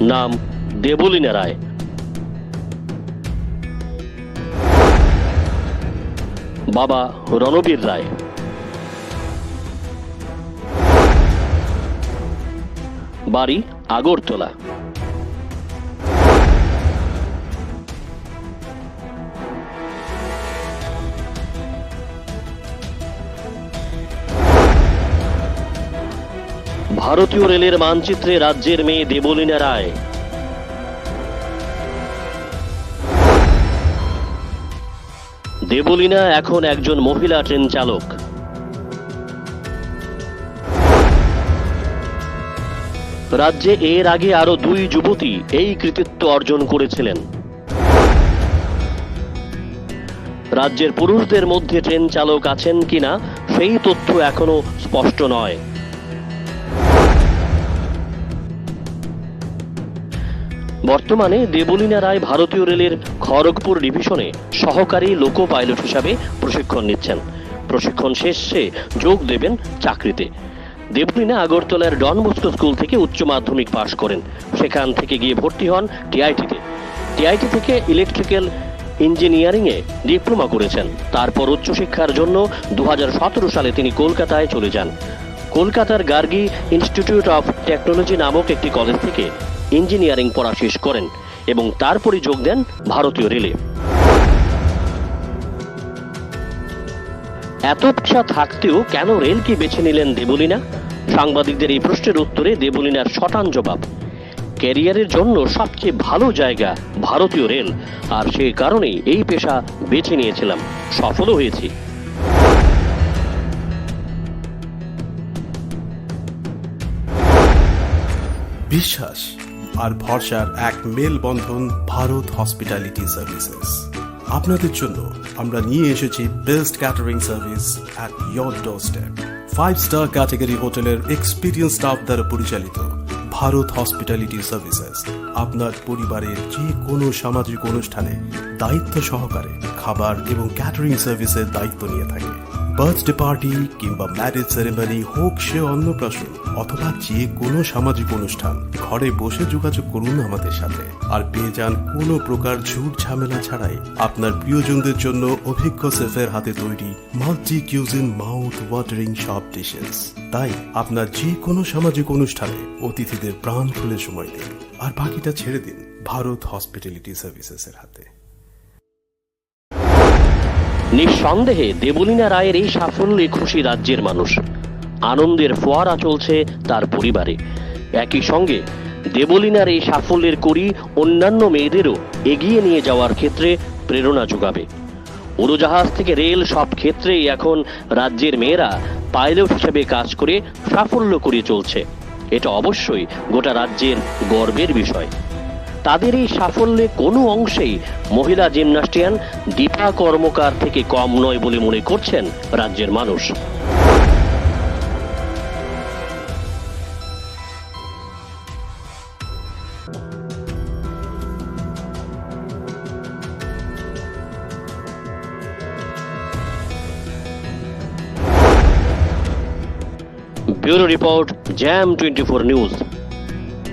নাম দেবলীনা রায়। বাবা রণবীর রায়। বাড়ি আগরতলা। ভারতীয় রেলের মানচিত্রে রাজ্যের মেয়ে দেবলীনা রায়। দেবলীনা এখন একজন মহিলা ট্রেন চালক। রাজ্যে এর আগে আরও দুই যুবতী এই কৃতিত্ব অর্জন করেছিলেন। রাজ্যের পুরুষদের মধ্যে ট্রেন চালক আছেন কিনা, সেই তথ্য এখনও স্পষ্ট নয়। বর্তমানে দেবলীনা রায় ভারতীয় রেলের খড়গপুর ডিভিশনে সহকারী লোকো পাইলট হিসাবে প্রশিক্ষণ নিচ্ছেন। প্রশিক্ষণ শেষে যোগ দেবেন চাকরিতে। দেবলীনা আগরতলার ডন বস্কো স্কুল থেকে উচ্চ মাধ্যমিক পাশ করেন। সেখান থেকে গিয়ে ভর্তি হন টিআইটিতে। টিআইটি থেকে ইলেকট্রিক্যাল ইঞ্জিনিয়ারিংয়ে ডিপ্লোমা করেছেন। তারপর উচ্চশিক্ষার জন্য দু হাজার সতেরো সালে তিনি কলকাতায় চলে যান। কলকাতার গার্গি ইনস্টিটিউট অফ টেকনোলজি নামক একটি কলেজ থেকে ইঞ্জিনিয়ারিং পড়া শেষ করেন এবং তারপরই যোগ দেন ভারতীয় রেলে। এত পেশা থাকতেও কেন রেলকে বেছে নিলেন দেবলীনা? সাংবাদিকদের এই প্রশ্নের উত্তরে দেবলীনার শটান জবাব, ক্যারিয়ারের জন্য সবচেয়ে ভালো জায়গা ভারতীয় রেল, আর সেই কারণেই এই পেশা বেছে নিয়েছিলাম, সফলও হয়েছি। বিশ্বাস। আর ভরসার এক মেলবন্ধন ভারত হসপিটালিটি সার্ভিসেস আপনাদের জন্য আমরা নিয়ে এসেছি best catering service at your doorstep five star category হোটেলের এক্সপিরিয়েন্স স্টাফ দ্বারা পরিচালিত ভারত হসপিটালিটি সার্ভিসেস আপনার পরিবারের যে কোনো সামাজিক অনুষ্ঠানে দায়িত্ব সহকারে খাবার এবং ক্যাটারিং সার্ভিসের দায়িত্ব নিয়ে থাকে। বার্থডে পার্টি কিংবা ম্যারেজ সেরেমনি হোক সে অন্নপ্রাশন অথবা যে কোনো সামাজিক অনুষ্ঠান, ঘরে বসে যোগাযোগ করুন আমাদের সাথে। আর পেয়ে যান কোনো প্রকার ঝুট ঝামেলা ছাড়াই আপনার প্রিয়জনদের জন্য অভিজ্ঞ শেফের হাতে তৈরি মাল্টি কিউজিন মাউথ ওয়াটারিং সব ডিশেস। তাই আপনার যে কোনো সামাজিক অনুষ্ঠানে অতিথিদের প্রাণ খুলে সময় দিন। আর বাকিটা ছেড়ে দিন ভারত হসপিটালিটি সার্ভিসেসের হাতে। নিঃসন্দেহে দেবলীনা রায়ের এই সাফল্যে খুশি রাজ্যের মানুষ। আনন্দের ফোয়ারা চলছে তার পরিবারে। একই সঙ্গে দেবলীনার এই সাফল্যের করি অন্যান্য মেয়েদেরও এগিয়ে নিয়ে যাওয়ার ক্ষেত্রে প্রেরণা যোগাবে। উড়োজাহাজ থেকে রেল সব ক্ষেত্রেই এখন রাজ্যের মেয়েরা পাইলট হিসেবে কাজ করে সাফল্য করে চলছে। এটা অবশ্যই গোটা রাজ্যের গর্বের বিষয়। তাদের এই সাফল্যে কোনো অংশেই মহিলা জিমনাস্টিয়ান দীপা কর্মকার থেকে কম নয় বলে মনে করছেন রাজ্যের মানুষ। ব্যুরো রিপোর্ট, জ্যাম টোয়েন্টি ফোর নিউজ।